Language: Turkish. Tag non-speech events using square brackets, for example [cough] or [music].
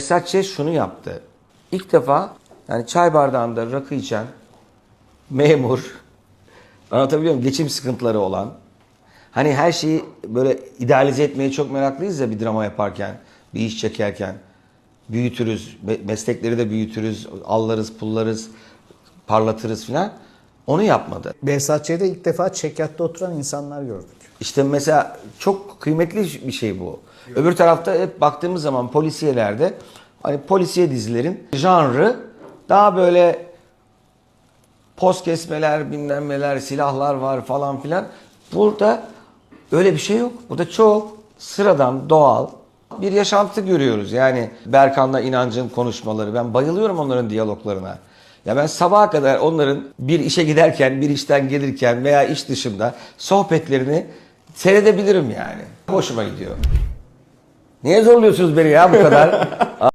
Ç. şunu yaptı. İlk defa yani çay bardağında rakı içen memur, [laughs] anlatabiliyor muyum? Geçim sıkıntıları olan, hani her şeyi böyle idealize etmeye çok meraklıyız ya bir drama yaparken, bir iş çekerken. Büyütürüz, me- meslekleri de büyütürüz, allarız, pullarız, parlatırız filan. Onu yapmadı. Behzatçı'da ilk defa çekyatta oturan insanlar gördük. İşte mesela çok kıymetli bir şey bu. Öbür tarafta hep baktığımız zaman polisiyelerde hani polisiye dizilerin janrı daha böyle poz kesmeler, bilmem silahlar var falan filan. Burada öyle bir şey yok. Burada çok sıradan, doğal bir yaşantı görüyoruz. Yani Berkan'la İnancın konuşmaları. Ben bayılıyorum onların diyaloglarına. Ya ben sabaha kadar onların bir işe giderken, bir işten gelirken veya iş dışında sohbetlerini seyredebilirim yani. Hoşuma gidiyor. Niye zorluyorsunuz beni ya bu kadar? [laughs]